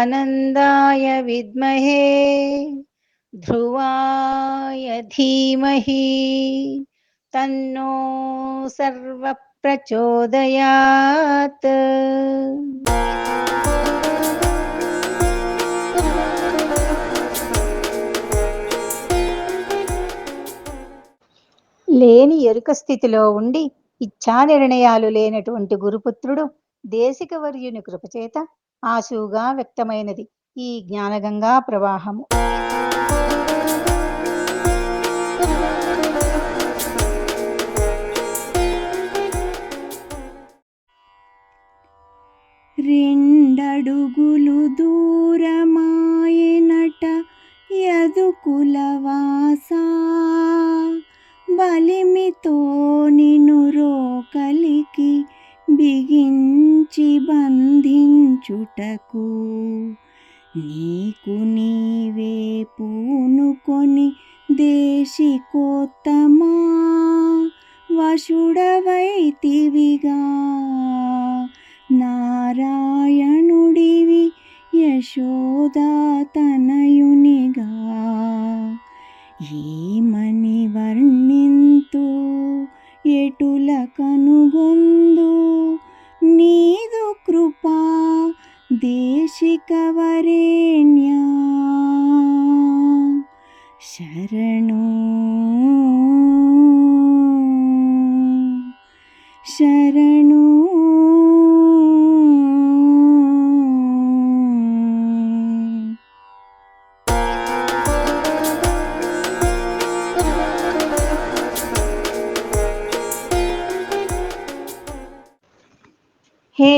ఆనందాయ విద్మహే ధ్రువాయ ధీమహి తన్నో సర్వ ప్రచోదయాత్ లేని ఎరుక స్థితిలో ఉండి ఇచ్ఛా నిర్ణయాలు లేనటువంటి గురుపుత్రుడు దేశిక వర్యుని కృపచేత ఆశువుగా వ్యక్తమైనది. ఈ జ్ఞానగంగా ప్రవాహము. రెండడుగులు దూరమాయనట యదుకులవాస బలిమితో దేశికోత్తమా వశుడవైతివిగా నారాయణుడివి యశోదాతనయునిగా ఏమని వర్ణింతు ఎటుల కనుగొందు? నీదు కృపా దేశిక వరేణ్యా శరణు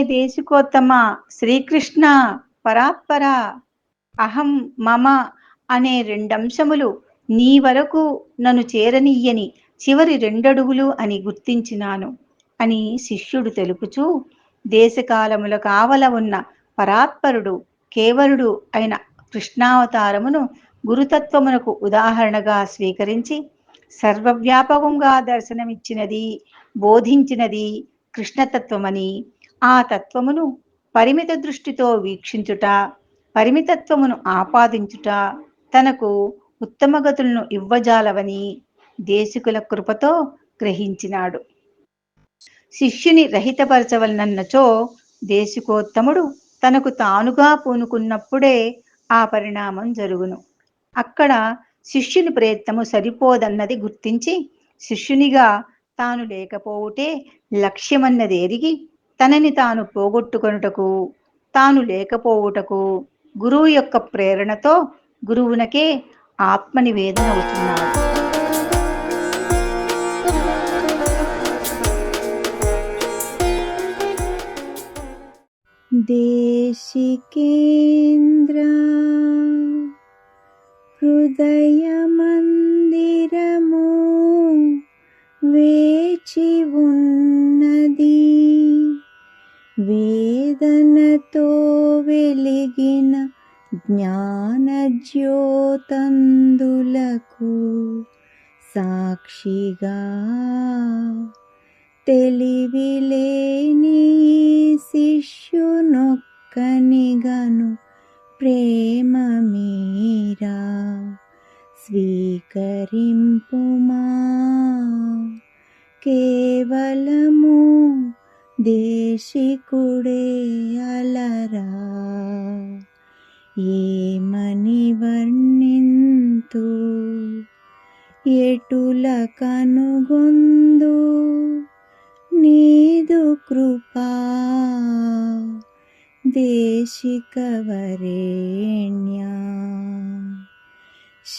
దేశికోత్తమ శ్రీకృష్ణ పరాత్పర. అహం మమ అనే రెండంశములు నీ వరకు నన్ను చేరనియ్యని చివరి రెండడుగులు అని గుర్తించినాను అని శిష్యుడు తెలుపుచూ దేశకాలముల కావల ఉన్న పరాత్పరుడు కేవలుడు అయిన కృష్ణావతారమును గురుతత్వమునకు ఉదాహరణగా స్వీకరించి సర్వవ్యాపకంగా దర్శనమిచ్చినది బోధించినది కృష్ణతత్వమని ఆ తత్వమును పరిమిత దృష్టితో వీక్షించుట పరిమితత్వమును ఆపాదించుట తనకు ఉత్తమ గతులను ఇవ్వజాలవని దేశికుల కృపతో గ్రహించినాడు. శిష్యుని రహితపరచవలనన్నచో దేశికోత్తముడు తనకు తానుగా పూనుకున్నప్పుడే ఆ పరిణామం జరుగును. అక్కడ శిష్యుని ప్రయత్నము సరిపోదన్నది గుర్తించి శిష్యునిగా తాను లేకపోవుటే లక్ష్యమన్నది ఎరిగి తనని తాను పోగొట్టుకొనుటకు తాను లేకపోవుటకు గురువు యొక్క ప్రేరణతో గురువునకే ఆత్మనివేదన అవుతున్నాడు. దేశికేంద్ర హృదయమందిరము వేచి ఉన్నది. వేదనతో వెలిగిన జ్ఞానజ్యోతందులకు సాక్షిగా తెలివిలేని శిష్యునొక్కనిగను ప్రేమ మీరా స్వీకరింపుమా? కేవలము దేశికుడే అలరా ఏమని వర్ణింతు? ఎటుల కనుగొందు? నీదు కృపా? దేశిక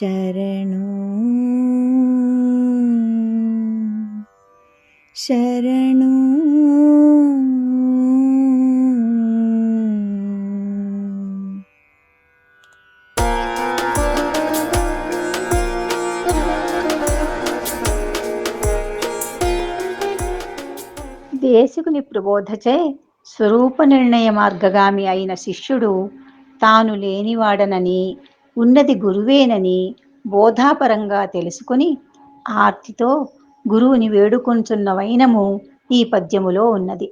శరణో శరణు. దేశకుని ప్రబోధచే స్వరూప నిర్ణయ మార్గగామి అయిన శిష్యుడు తాను లేనివాడనని ఉన్నది గురువేనని బోధాపరంగా తెలుసుకుని ఆర్తితో గురువుని వేడుకొంచున్న వైనము ఈ పద్యములో ఉన్నది.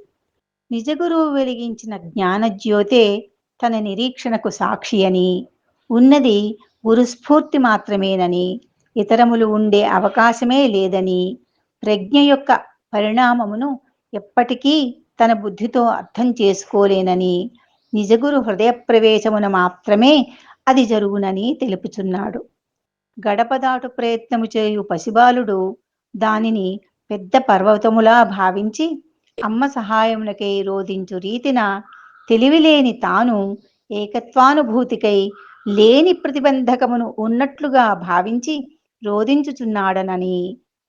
నిజ గురువు వెలిగించిన జ్ఞానజ్యోతే తన నిరీక్షణకు సాక్షి అని ఉన్నది గురుస్ఫూర్తి మాత్రమేనని ఇతరములు ఉండే అవకాశమే లేదని ప్రజ్ఞ యొక్క పరిణామమును ఎప్పటికీ తన బుద్ధితో అర్థం చేసుకోలేనని నిజగురు హృదయప్రవేశమున మాత్రమే అది జరుగునని తెలుపుచున్నాడు. గడపదాటు ప్రయత్నము చేయు పసిబాలుడు దానిని పెద్ద పర్వతములా భావించి అమ్మ సహాయములకై రోధించు రీతిన తెలివిలేని తాను ఏకత్వానుభూతికై లేని ప్రతిబంధకమును ఉన్నట్లుగా భావించి రోధించుచున్నాడనని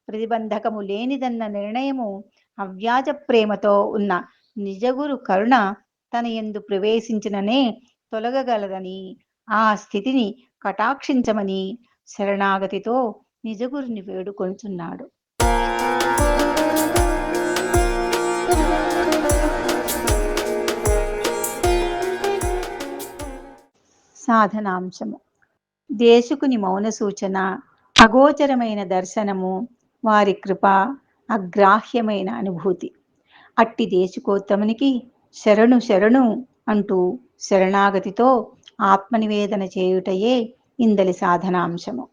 ప్రతిబంధకము లేనిదన్న నిర్ణయము అవ్యాజ ప్రేమతో ఉన్న నిజగురు కరుణ తన ఎందు ప్రవేశించిననే తొలగగలదని ఆ స్థితిని కటాక్షించమని శరణాగతితో నిజగురుని వేడుకొంచున్నాడు. సాధనాంశము. దేశకుని మౌన సూచన అగోచరమైన దర్శనము వారి కృప అగ్రాహ్యమైన అనుభూతి. అట్టి దేశకోత్తమునికి శరణు శరణు అంటూ శరణాగతితో ఆత్మనివేదన చేయుటయే ఇందలి సాధనాంశము.